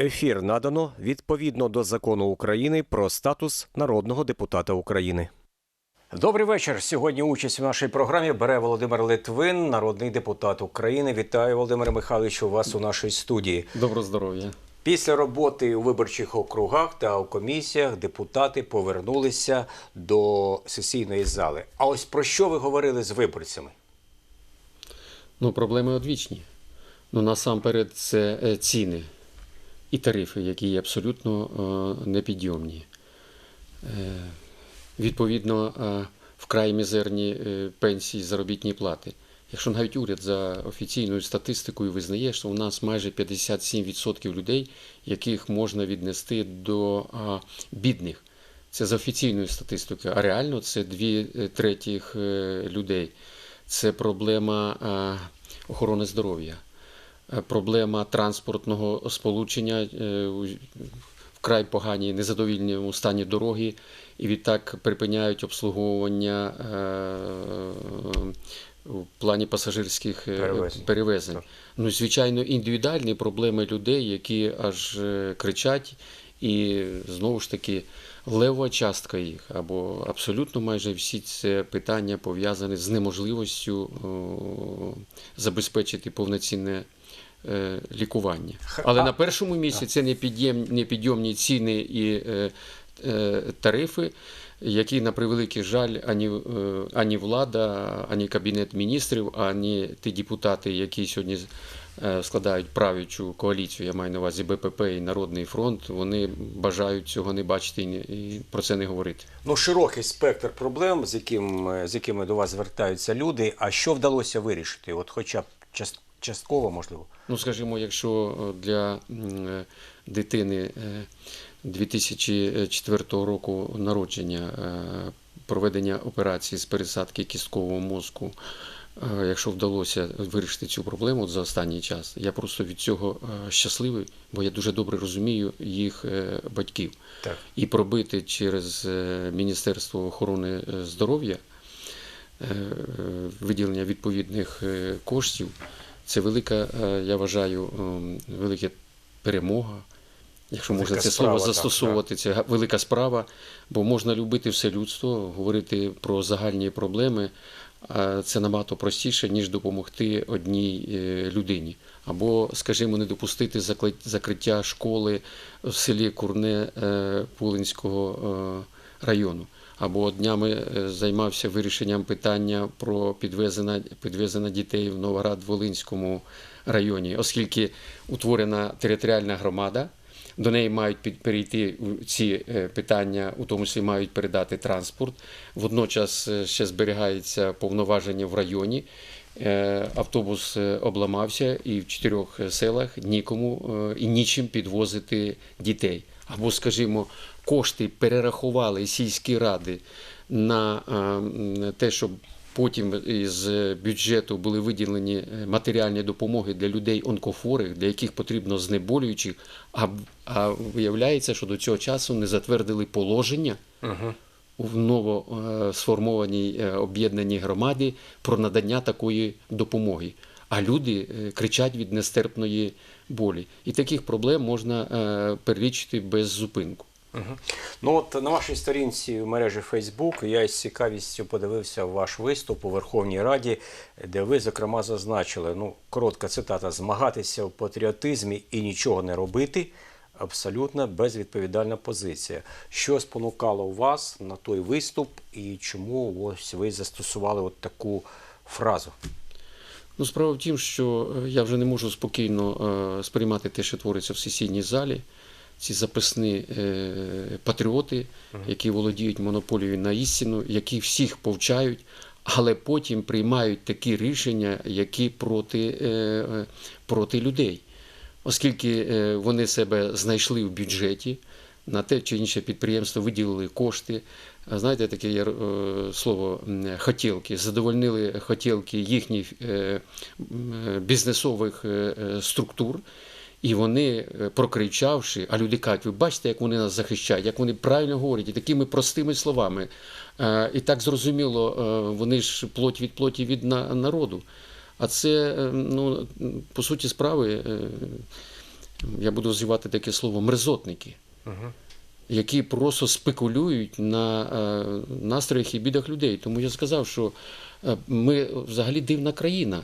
Ефір надано відповідно до закону України про статус народного депутата України. Добрий вечір. Сьогодні участь у нашій програмі бере Володимир Литвин, народний депутат України. Вітаю, Володимире Михайловичу, у вас у нашій студії. Доброго здоров'я. Після роботи у виборчих округах та у комісіях депутати повернулися до сесійної зали. А ось про що ви говорили з виборцями? Ну, проблеми одвічні. Ну, насамперед, це е, ціни і тарифи, які є абсолютно е, непідйомні. Е, відповідно, е, вкрай мізерні пенсії, заробітні плати. Якщо навіть уряд за офіційною статистикою визнає, що у нас майже 57% людей, яких можна віднести до бідних. Це з офіційною статистикою, а реально це дві третіх людей. Це проблема охорони здоров'я, проблема транспортного сполучення е, у- вкрай поганій незадовільному стані дороги, і відтак припиняють обслуговування е, в плані пасажирських е, Перевезень. перевезень. Ну, звичайно, індивідуальні проблеми людей, які аж е, кричать, і знову ж таки левова частка їх, або абсолютно майже всі це питання пов'язані з неможливістю забезпечити повноцінне е, лікування. Але на першому місці це непідйомні ціни і е, е, тарифи, які, на превеликий жаль, ані, е, ані влада, ані Кабінет міністрів, ані ті депутати, які сьогодні е, складають правлячу коаліцію, я маю на увазі БПП і Народний фронт, вони бажають цього не бачити і, про це не говорити. Ну, широкий спектр проблем, з, яким, з якими до вас звертаються люди. А що вдалося вирішити? От хоча б част- частково, можливо. Ну, скажімо, якщо е, для е, дитини е, 2004 року народження е, проведення операції з пересадки кісткового мозку, е, якщо вдалося вирішити цю проблему за останній час, я просто від цього е, щасливий, бо я дуже добре розумію їх е, батьків. Так. І пробити через е, Міністерство охорони е, здоров'я е, е, виділення відповідних е, коштів, це велика, е, я вважаю, ем, велика перемога. Якщо можна Велика це справа, слово так, це велика справа, бо можна любити все людство, говорити про загальні проблеми. а Це набагато простіше, ніж допомогти одній е, людині. Або, скажімо, не допустити закриття школи в селі Курне е, Пулинського району. Або днями е, займався вирішенням питання про підвезення, підвезення дітей в Новоград-Волинському районі, оскільки утворена територіальна громада, до неї мають перейти ці е, питання, у тому числі мають передати транспорт. Водночас е, ще зберігається повноваження в районі. Автобус обламався, і в чотирьох селах нікому і нічим підвозити дітей. Або, скажімо, кошти перерахували сільські ради на е, те, щоб потім із бюджету були виділені е, матеріальні допомоги для людей онкохворих, для яких потрібно знеболюючих. А, а виявляється, що до цього часу не затвердили положення Угу. в ново е, сформованій об'єднаній громаді про надання такої допомоги. А люди кричать від нестерпної болі. І таких проблем можна перелічити без зупинку. Ну от на вашій сторінці в мережі Facebook я із цікавістю подивився ваш виступ у Верховній Раді, де ви, зокрема, зазначили, ну, коротка цитата, змагатися в патріотизмі і нічого не робити. Абсолютно безвідповідальна позиція. Що спонукало вас на той виступ, і чому ось ви застосували от таку фразу? Ну, справа в тім, що е, я вже не можу спокійно е, сприймати те, що твориться в сесійній залі. Ці записні е, патріоти, які володіють монополією на істину, які всіх повчають, але потім приймають такі рішення, які проти, е, проти людей. Оскільки е, вони себе знайшли в бюджеті, на те чи інше підприємство виділили кошти. Знаєте, таке є е, слово хотілки, задовольнили хотілки їхніх е, бізнесових структур. І вони, е, прокричавши, а люди кажуть, ви бачите, як вони нас захищають, як вони правильно говорять, і такими простими словами. Е, І так зрозуміло, е, вони ж плоть від плоті від народу. А це, ну, по суті справи, я буду вживати таке слово, мерзотники, Угу. які просто спекулюють на настроях і бідах людей. Тому я сказав, що ми взагалі дивна країна.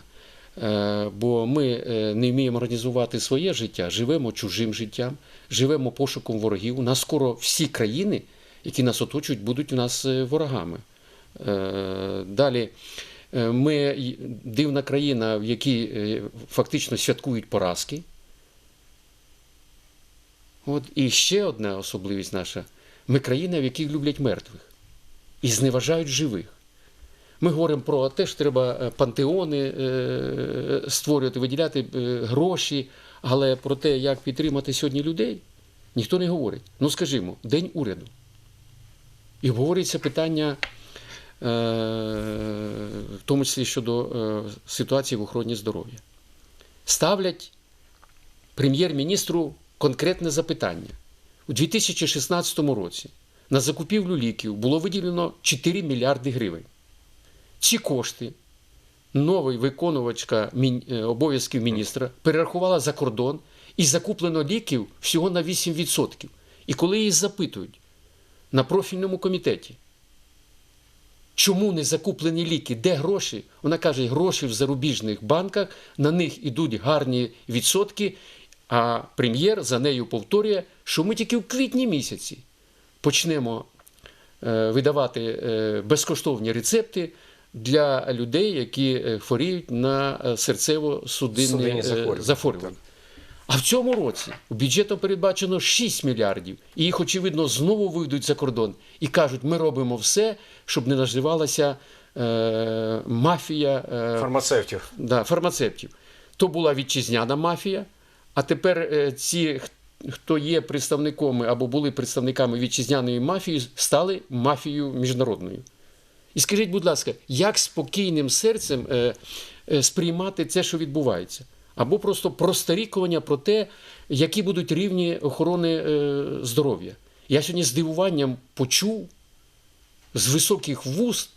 Е, Бо ми е, не вміємо організувати своє життя, живемо чужим життям, живемо пошуком ворогів. У нас скоро всі країни, які нас оточують, будуть у нас е, ворогами. Далі ми дивна країна, в якій фактично святкують поразки. От і ще одна особливість наша: ми країна, в якій люблять мертвих і зневажають живих. Ми говоримо про те, що треба е, пантеони е, створювати, виділяти е, гроші, але про те, як підтримати сьогодні людей, ніхто не говорить. Ну, скажімо, День уряду. І обговорюється питання, в тому числі щодо ситуації в охороні здоров'я. Ставлять прем'єр-міністру конкретне запитання. У 2016 році на закупівлю ліків було виділено 4 мільярди гривень. Ці кошти новий виконувачка е, обов'язків міністра перерахувала за кордон і закуплено ліків всього на 8%. І коли її запитують на профільному комітеті, чому не закуплені ліки, де гроші? Вона каже, гроші в зарубіжних банках, на них ідуть гарні відсотки, а прем'єр за нею повторює, що ми тільки в квітні місяці почнемо е, видавати е, безкоштовні рецепти для людей, які е, хворіють на е, серцево-судинні Судинні е, захворювання. А в цьому році бюджетом передбачено 6 мільярдів, і їх, очевидно, знову вийдуть за кордон і кажуть, ми робимо все, щоб не наживалася е, мафія е, Фармацевтів. да, фармацевтів. То була вітчизняна мафія, а тепер е, ці, хто є представниками або були представниками вітчизняної мафії, стали мафією міжнародною. І скажіть, будь ласка, як спокійним серцем е, е, сприймати це, що відбувається? Або просто просторікування про те, які будуть рівні охорони е, здоров'я. Я сьогодні з дивуванням почув з високих вуст,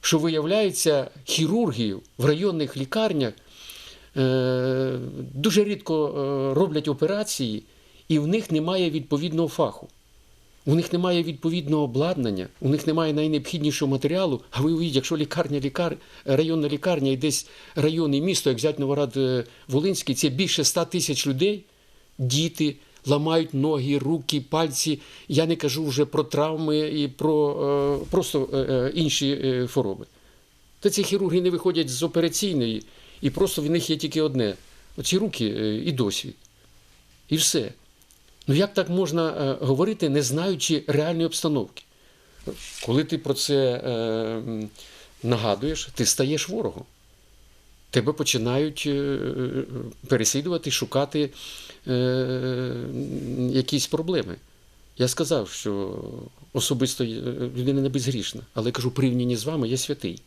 що виявляється, хірургів в районних лікарнях дуже рідко роблять операції, і в них немає відповідного фаху. У них немає відповідного обладнання, у них немає найнеобхіднішого матеріалу. А ви уявіть, якщо лікарня, лікар, районна лікарня і десь район і місто, як взяти Новоград е, Волинський, це більше 100 тисяч людей, діти ламають ноги, руки, пальці. Я не кажу вже про травми і про е, просто е, інші хвороби. Та ці хірурги не виходять з операційної, і просто в них є тільки одне: оці руки і досвід. І все. Ну як так можна е, говорити, не знаючи реальної обстановки? Коли ти про це е, нагадуєш, ти стаєш ворогом. Тебе починають е, переслідувати, шукати е, якісь проблеми. Я сказав, що особисто е, людина не безгрішна, але кажу, порівняні з вами я святий.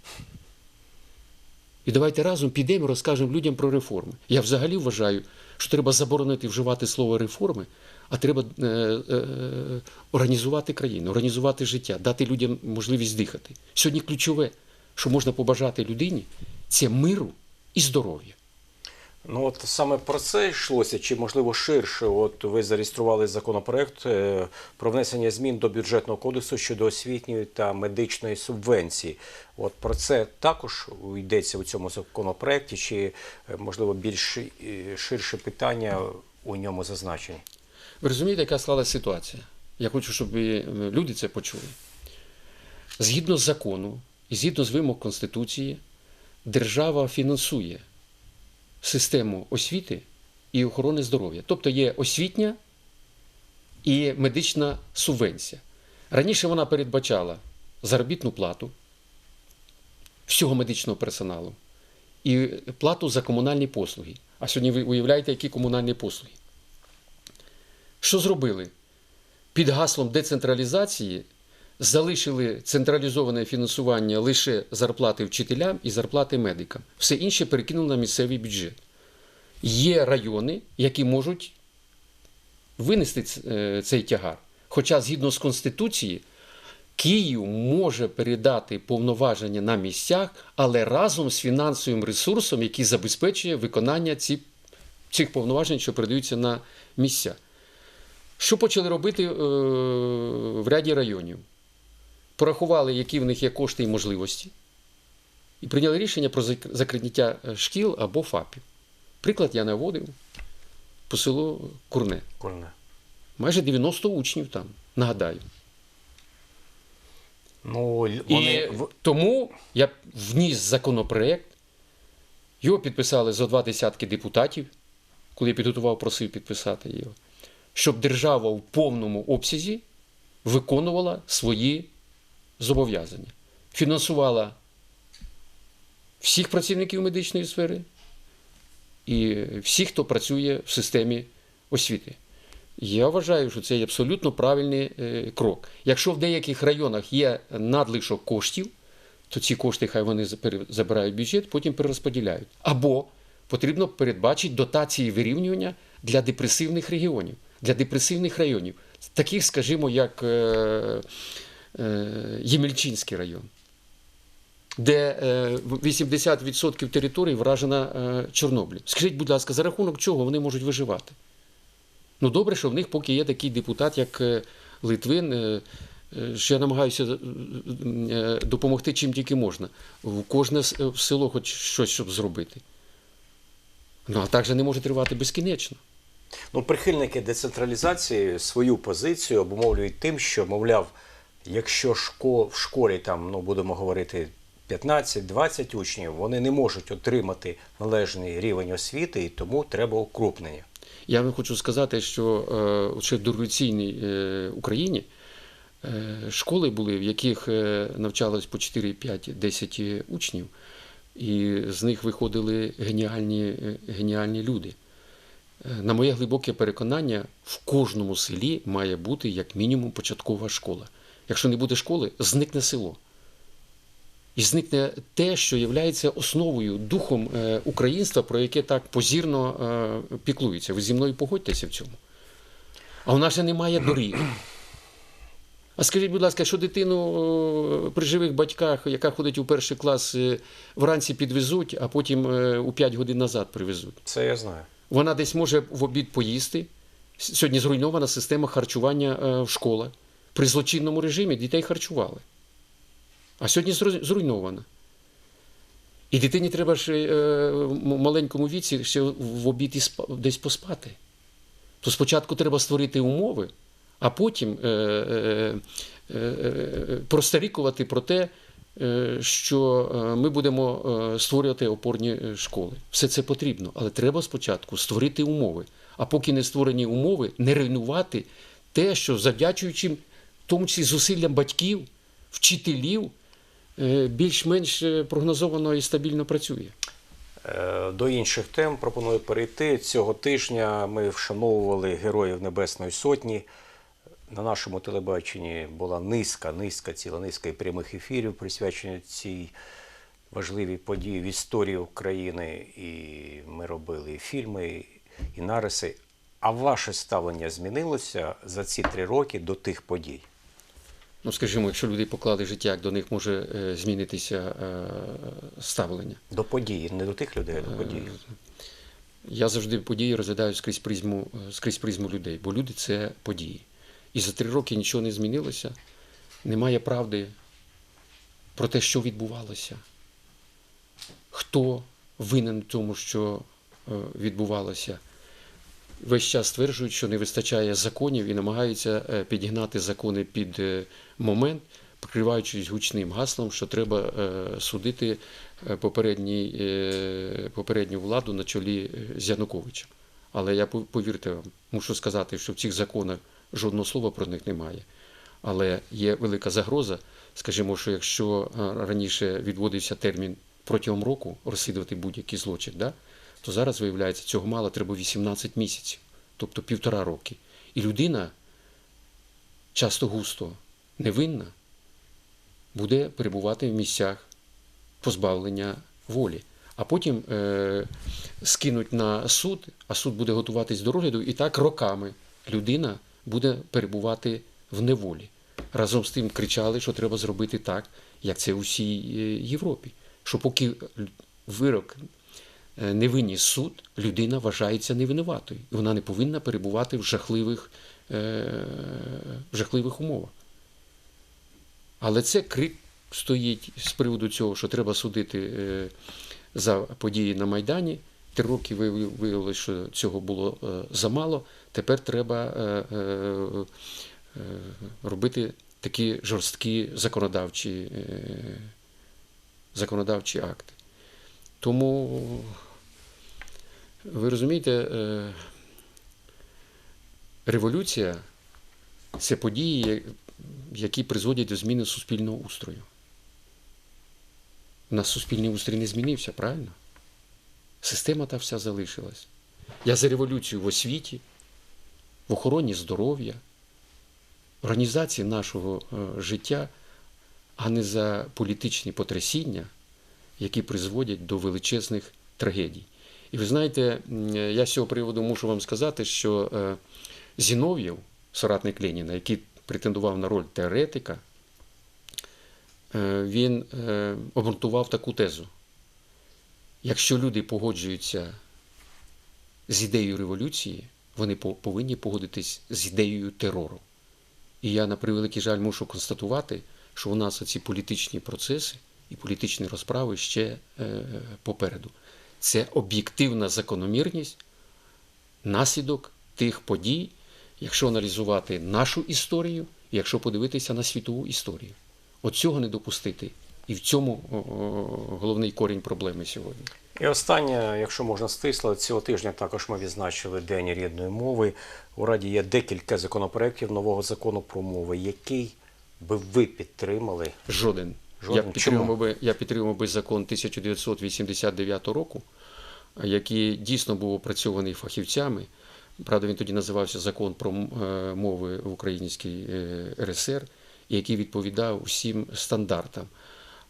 І давайте разом підемо розкажемо людям про реформи. Я взагалі вважаю, що треба заборонити вживати слово реформи, а треба е, е, організувати країну, організувати життя, дати людям можливість дихати. Сьогодні ключове, що можна побажати людині, це миру і здоров'я. Ну от саме про це йшлося, чи можливо ширше? От ви зареєстрували законопроект е, про внесення змін до бюджетного кодексу щодо освітньої та медичної субвенції. От про це також йдеться у цьому законопроекті, чи е, можливо більш е, ширше питання у ньому зазначені? Ви розумієте, яка склалася ситуація? Я хочу, щоб е, люди це почули. Згідно з закону і згідно з вимог Конституції, держава фінансує систему освіти і охорони здоров'я. Тобто є освітня і медична субвенція. Раніше вона передбачала заробітну плату всього медичного персоналу і плату за комунальні послуги. А сьогодні ви уявляєте, які комунальні послуги. Що зробили? Під гаслом децентралізації залишили централізоване фінансування лише зарплати вчителям і зарплати медикам. Все інше перекинули на місцевий бюджет. Є райони, які можуть винести е, цей тягар. Хоча, згідно з Конституцією, Київ може передати повноваження на місцях, але разом з фінансовим ресурсом, який забезпечує виконання цих повноважень, що передаються на місця. Що почали робити е, в ряді районів? Порахували, які в них є кошти і можливості, і прийняли рішення про закриття е, шкіл або ФАПів. Приклад я наводив по селу Курне. Кульне. Майже 90 учнів там, нагадаю. Ну, вони І тому я вніс законопроект, його підписали зо два десятки депутатів, коли я підготував, просив підписати його, щоб держава в повному обсязі виконувала свої зобов'язання, фінансувала всіх працівників медичної сфери і всіх, хто працює в системі освіти. Я вважаю, що це є абсолютно правильний е, крок. Якщо в деяких районах є надлишок коштів, то ці кошти хай вони забирають бюджет, потім перерозподіляють. Або потрібно передбачити дотації вирівнювання для депресивних регіонів, для депресивних районів, таких, скажімо, як е, е, Ємельчинський район, де е, 80% території вражена е, Чорнобилем. Скажіть, будь ласка, за рахунок чого вони можуть виживати? Ну, добре, що в них поки є такий депутат, як е, Литвин, е, е, що я намагаюся е, е, допомогти чим тільки можна. В кожне е, село хоч щось, щоб зробити. Ну, а так же не може тривати безкінечно. Ну, прихильники децентралізації свою позицію обумовлюють тим, що, мовляв, якщо в школі там, ну, будемо говорити, 15-20 учнів, вони не можуть отримати належний рівень освіти, і тому треба укрупнення. Я вам хочу сказати, що е, ще в дореволюційній е, Україні е, школи були, в яких навчалось по 4, 5, 10 учнів, і з них виходили геніальні, геніальні люди. Е, На моє глибоке переконання, в кожному селі має бути як мінімум початкова школа. Якщо не буде школи, зникне село. І зникне те, що є основою, духом е, українства, про яке так позірно е, піклується. Ви зі мною погодьтеся в цьому. А у нас ще немає доріг. А скажіть, будь ласка, що дитину при живих батьках, яка ходить у перший клас, вранці підвезуть, а потім у 5 годин назад привезуть? Це я знаю. Вона десь може в обід поїсти. Сьогодні зруйнована система харчування е, в школах. При злочинному режимі дітей харчували. А сьогодні зруйнована. І дитині треба ще е, в маленькому віці ще в обід і десь поспати. То спочатку треба створити умови, а потім е, е, е, е, простарікувати про те, е, що е, ми будемо е, створювати опорні е, школи. Все це потрібно, але треба спочатку створити умови. А поки не створені умови, не руйнувати те, що завдячуючи, в тому числі зусиллям батьків, вчителів, е, більш-менш е, прогнозовано і стабільно працює. Е, До інших тем пропоную перейти. Цього тижня ми вшановували Героїв Небесної Сотні. На нашому телебаченні була низка, низка, ціла низка і прямих ефірів, присвячені цій важливій події в історії України. І ми робили і фільми, і нариси. А ваше ставлення змінилося за ці три роки до тих подій? Ну, скажімо, якщо люди поклали життя, як до них може е, змінитися е, ставлення. До подій, не до тих людей, а до подій. Я завжди події розглядаю скрізь призму, е, скрізь призму людей, бо люди це події. І за три роки нічого не змінилося, немає правди про те, що відбувалося, хто винен в тому, що е, відбувалося. Весь час стверджують, що не вистачає законів і намагаються е, підігнати закони під е, момент, прикриваючись гучним гаслом, що треба судити попередню владу на чолі з Януковичем. Але я повірте вам, мушу сказати, що в цих законах жодного слова про них немає. Але є велика загроза, скажімо, що якщо е, раніше відводився термін протягом року розслідувати будь-який злочин, да, то зараз, виявляється, цього мало треба 18 місяців, тобто півтора роки. І людина часто густо невинна буде перебувати в місцях позбавлення волі. А потім е, скинуть на суд, а суд буде готуватись до розгляду, і так роками людина буде перебувати в неволі. Разом з тим кричали, що треба зробити так, як це у всій е, Європі. Що поки вирок е, не виніс суд, людина вважається невинуватою. І вона не повинна перебувати в жахливих, е, в жахливих умовах. Але це крик стоїть з приводу цього, що треба судити за події на Майдані. Три роки виявилось, що цього було е, замало. Тепер треба е, е, робити такі жорсткі законодавчі, законодавчі акти. Тому, ви розумієте, революція це події, які призводять до зміни суспільного устрою. У нас суспільний устрій не змінився, правильно? Система та вся залишилась. Я за революцію в освіті, в охороні здоров'я, в організації нашого е, життя, а не за політичні потрясіння, які призводять до величезних трагедій. І ви знаєте, я з цього приводу мушу вам сказати, що е, Зінов'єв, соратник Леніна, який претендував на роль теоретика, е, він обґрунтував таку тезу. Якщо люди погоджуються з ідеєю революції, вони по- повинні погодитись з ідеєю терору. І я, на превеликий жаль, мушу констатувати, що у нас оці політичні процеси і політичні розправи ще е, попереду. Це об'єктивна закономірність, наслідок тих подій, якщо аналізувати нашу історію, якщо подивитися на світову історію. От цього не допустити. І в цьому о, о, головний корінь проблеми сьогодні. І останнє, якщо можна стисло, цього тижня також ми відзначили День рідної мови. У Раді є декілька законопроєктів нового закону про мови, який би ви підтримали. Жоден. Жоден. Я підтримував Чому? би, я підтримував би закон 1989 року, який дійсно був опрацьований фахівцями. Правда, він тоді називався Закон про е, мови в Українській е, РСР, який відповідав усім стандартам.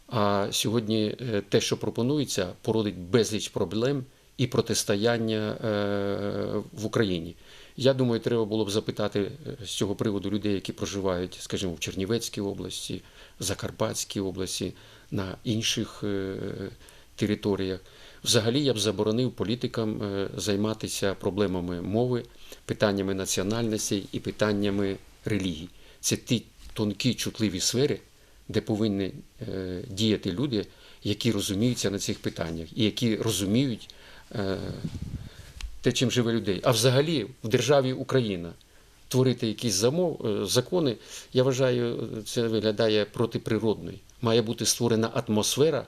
А сьогодні е, те, що пропонується, породить безліч проблем і протистояння е, в Україні. Я думаю, треба було б запитати е, з цього приводу людей, які проживають, скажімо, в Чернівецькій області, Закарпатській області, на інших територіях. Взагалі я б заборонив політикам займатися проблемами мови, питаннями національності і питаннями релігії. Це ті тонкі чутливі сфери, де повинні е, діяти люди, які розуміються на цих питаннях і які розуміють е, те, чим живе людей. А взагалі в державі Україна творити якісь замов, е, закони, я вважаю, це виглядає протиприродною. Має бути створена атмосфера,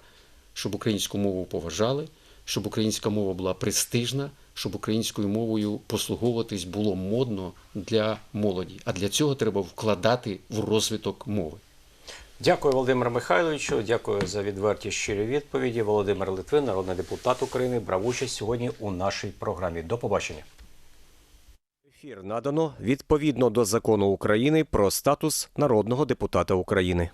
щоб українську мову поважали, щоб українська мова була престижна, щоб українською мовою послуговуватись було модно для молоді. А для цього треба вкладати в розвиток мови. Дякую, Володимир Михайловичу. Дякую за відверті щирі відповіді. Володимир Литвин, народний депутат України, брав участь сьогодні у нашій програмі. До побачення. Ефір надано відповідно до закону України про статус народного депутата України.